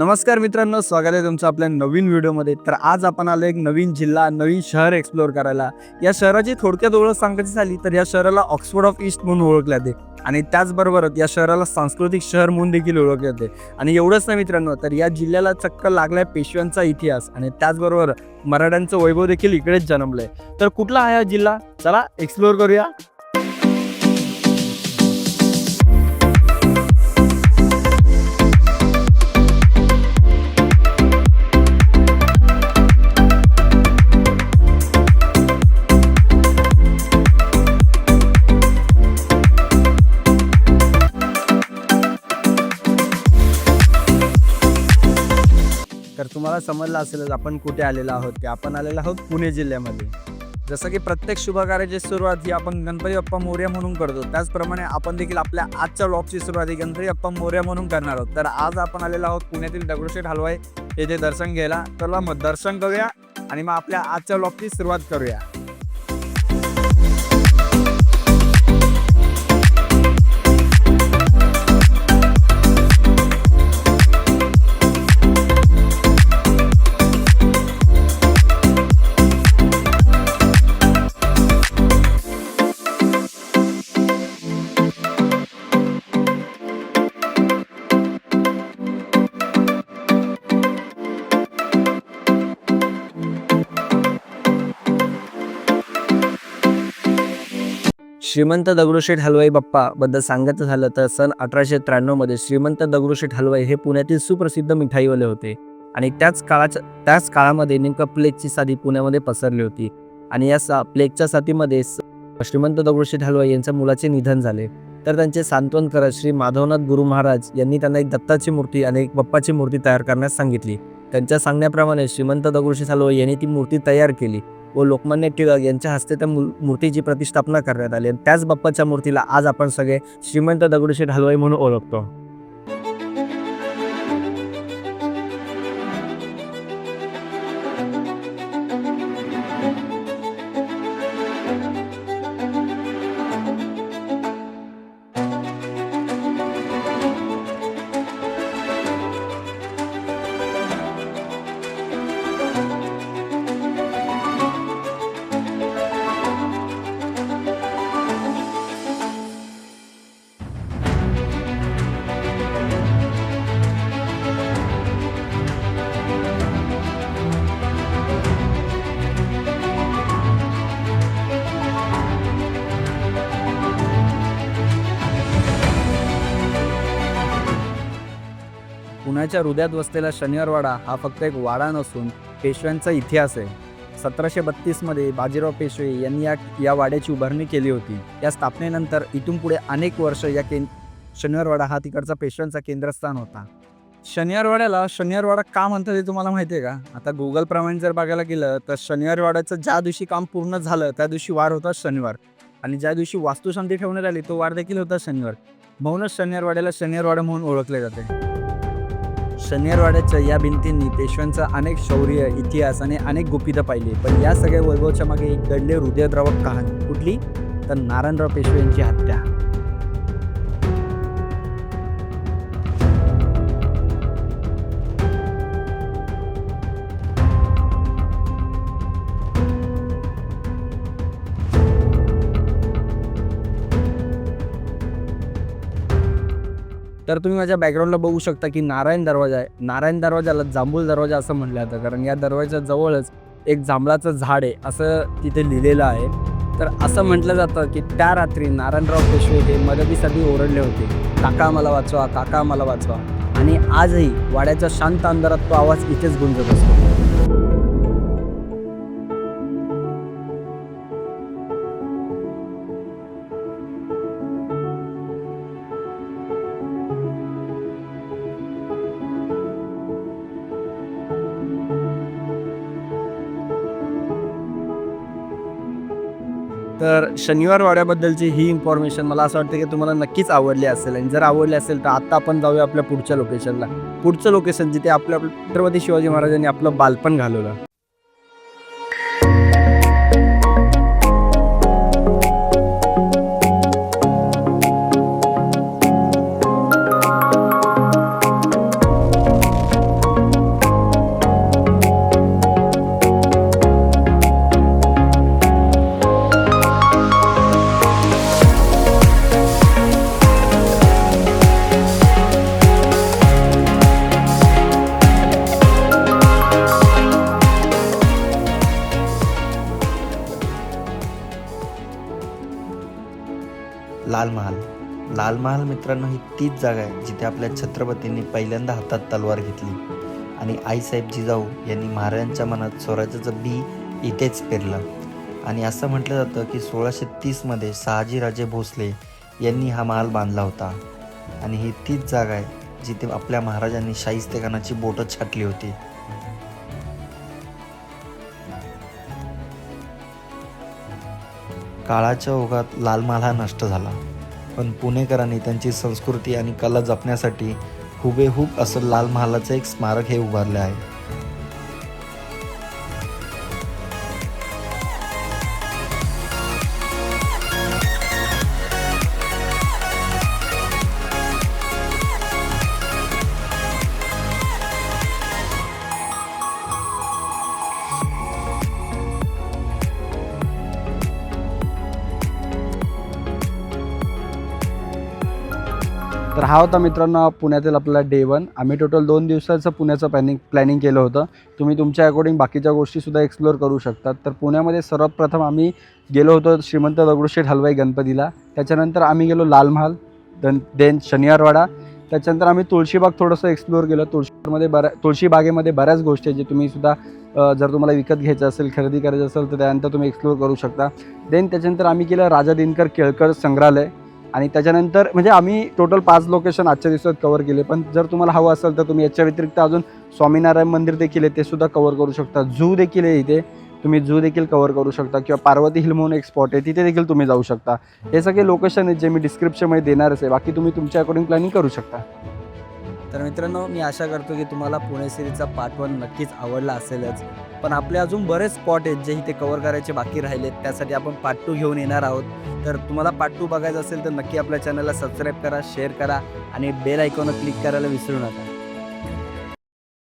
नमस्कार मित्रांनो स्वागत आहे तुमचं आपल्या नवीन व्हिडिओमध्ये. तर आज आपण आलो एक नवीन जिल्हा नवीन शहर एक्सप्लोअर करायला. या शहराची थोडक्यात ओळख सांगायची झाली तर या शहराला ऑक्सफोर्ड ऑफ ईस्ट म्हणून ओळखले जाते. आणि त्याचबरोबर या शहराला सांस्कृतिक शहर म्हणून देखील ओळखले जाते. आणि एवढंच नाही मित्रांनो तर या जिल्ह्याला चक्क लागलाय पेशव्यांचा इतिहास. आणि त्याचबरोबर मराठ्यांचं वैभव देखील इकडेच जन्मलंय. तर कुठला आहे हा जिल्हा? चला एक्सप्लोअर करूया. तुम्हाला समजलं असेलच आपण कुठे आलेलो आहोत ते. आपण आलेलो आहोत पुणे जिल्ह्यामध्ये. जसं की प्रत्येक शुभकार्याची सुरुवात ही आपण गणपती बाप्पा मोर्या म्हणून करतो. त्याचप्रमाणे आपण देखील आपल्या आजच्या ब्लॉगची सुरुवात ही गणपती बाप्पा मोर्या म्हणून करणार आहोत. तर आज आपण आलेलो आहोत पुण्यातील दगडूशेठ हलवाई. येथे दर्शन घ्यायला. तर मग दर्शन करूया आणि मग आपल्या आजच्या ब्लॉगची सुरुवात करूया. श्रीमंत दगडूशेठ हलवाई बाप्पा बद्दल सांगायचं झालं तर सन अठराशे त्र्याण्णवमध्ये श्रीमंत दगडूशेठ हलवाई हे पुण्यातील सुप्रसिद्ध मिठाईवाले होते. आणि त्याच काळाच्या त्याच काळामध्ये नेमकं प्लेगची साधी पुण्यामध्ये पसरली होती. आणि या सा प्लेगच्या साथीमध्ये स- श्रीमंत दगडूशेठ हलवाई यांच्या मुलाचे निधन झाले. तर त्यांचे सांत्वन करत श्री माधवनाथ गुरु महाराज यांनी त्यांना एक दत्ताची मूर्ती आणि एक बाप्पाची मूर्ती तयार करण्यास सांगितली. त्यांच्या सांगण्याप्रमाणे श्रीमंत दगडूशेठ हलवाई यांनी ती मूर्ती तयार केली. व लोकमान्य टिळक यांच्या हस्ते त्या मूर्तीची प्रतिष्ठापना करण्यात आली. आणि त्याच बाप्पाच्या मूर्तीला आज आपण सगळे श्रीमंत दगडूशेठ हलवाई म्हणून ओळखतो. पुण्याच्या हृदयात वसलेला शनिवारवाडा हा फक्त एक वाडा नसून पेशव्यांचा इतिहास आहे. सतराशे बत्तीसमध्ये बाजीराव पेशवे यांनी या या वाड्याची उभारणी केली होती. या स्थापनेनंतर इथून पुढे अनेक वर्ष या कें शनिवारवाडा हा तिकडचा पेशव्यांचा केंद्रस्थान होता. शनिवारवाड्याला शनिवारवाडा का म्हणतात हे तुम्हाला माहिती आहे का? आता गुगलप्रमाणे जर बघायला गेलं तर शनिवारवाड्याचं ज्या दिवशी काम पूर्ण झालं त्या दिवशी वार होता शनिवार. आणि ज्या दिवशी वास्तुशांती ठेवण्यात आली तो वार देखील होता शनिवार. म्हणूनच शनिवारवाड्याला शनिवारवाडा म्हणून ओळखले जाते. शनिवारवाड्याच्या या भिंतींनी पेशव्यांचा अनेक शौर्य इतिहास आणि अनेक गुपितं पाहिली. पण या सगळ्या वैभवच्या मागे एक घडले हृदयद्रावक कहाणी. कुठली? तर नारायणराव पेशवे यांची हत्या. तर तुम्ही माझ्या बॅकग्राऊंडला बघू शकता की नारायण दरवाजा आहे. नारायण दरवाजाला जांभूळ दरवाजा असं म्हटलं जातं. कारण या दरवाजाच्या जवळच एक जांभळाचं झाड आहे असं तिथे लिहिलेलं आहे. तर असं म्हटलं जातं की त्या रात्री नारायणराव पेशवे हे मदतीसाठी ओरडले होते. काका मला वाचवा. काका मला वाचवा. आणि आजही वाड्याच्या शांत अंधारात तो आवाज इथेच गुंजत असतो. तर शनिवार वाड्याबद्दलची ही इन्फॉर्मेशन मला असं वाटतं की तुम्हाला नक्कीच आवडली असेल. आणि जर आवडली असेल तर आत्ता आपण जाऊया आपल्या पुढच्या लोकेशनला पुढचं लोकेशन जिथे आपल्या छत्रपती शिवाजी महाराजांनी आपलं बालपण घालवलं. लाल महाल लाल महाल मित्रांनो ही तीच जागा आहे जिथे आपल्या छत्रपतींनी पहिल्यांदा हातात तलवार घेतली आणि आईसाहेब जिजाऊ यांनी महाराजांच्या मनात स्वराज्याचं बी इथेच पेरलं. आणि असं म्हटलं जातं की सोळाशे तीसमध्ये शहाजीराजे भोसले यांनी हा महाल बांधला होता. आणि ही तीच जागा आहे जिथे आपल्या महाराजांनी शाहिस्तेखानाची बोटं छाटली होती. काळाच्या ओघात लाल महाल हा नष्ट झाला. पण पुणेकरांनी त्यांची संस्कृती आणि कला जपण्यासाठी हुबेहूब असं लाल महालाचं एक स्मारक हे उभारले आहे. तर हा होता मित्रांनो पुण्यातील आपला डे वन आम्ही टोटल दोन दिवसाचं पुण्याचं प्लॅनिंग प्लॅनिंग केलं होतं. तुम्ही तुमच्या अकॉर्डिंग बाकीच्या गोष्टीसुद्धा एक्सप्लोअर करू शकतात. तर पुण्यामध्ये सर्वात प्रथम आम्ही गेलो होतो श्रीमंत दगडूशेठ हलवाई गणपतीला. त्याच्यानंतर आम्ही गेलो लाल महाल दन देन शनिवारवाडा. त्याच्यानंतर आम्ही तुळशीबाग थोडंसं एक्सप्लोअर केलं. तुळशीमध्ये बऱ्या तुळशीबागेमध्ये बऱ्याच गोष्टी आहेत जे तुम्ही सुद्धा जर तुम्हाला विकत घ्यायचं असेल खरेदी करायचं असेल तर त्यानंतर तुम्ही एक्सप्लोअर करू शकता. देन त्याच्यानंतर आम्ही केलं राजा दिनकर केळकर संग्रहालय. आणि त्याच्यानंतर म्हणजे आम्ही टोटल पाच लोकेशन आजच्या दिवसात कवर केले. पण जर तुम्हाला हवं असेल तर तुम्ही याच्या व्यतिरिक्त अजून स्वामीनारायण मंदिर देखील आहे ते सुद्धा कवर करू शकता. झू देखील आहे इथे. तुम्ही झू देखील कवर करू शकता. किंवा पार्वती हिल म्हणून एक स्पॉट आहे तिथे देखील तुम्ही जाऊ शकता. हे सगळे लोकेशन आहेत जे मी डिस्क्रिप्शनमध्ये देणारच आहे. बाकी तुम्ही तुमच्या अकॉर्डिंग प्लॅनिंग करू शकता. तर मित्रांनो मी आशा करतो की तुम्हाला पुणे सिरीजचा पार्ट वन नक्कीच आवडला असेलच. पण आपले अजून बरेच स्पॉट आहेत जे इथे कवर करायचे बाकी राहिलेत. त्यासाठी आपण पार्ट टू घेऊन येणार आहोत. तर तुम्हाला पार्ट टू बघायचं असेल तर नक्की आपल्या चॅनलला सबस्क्राईब करा शेअर करा आणि बेल आयकॉनवर क्लिक करायला विसरू नका.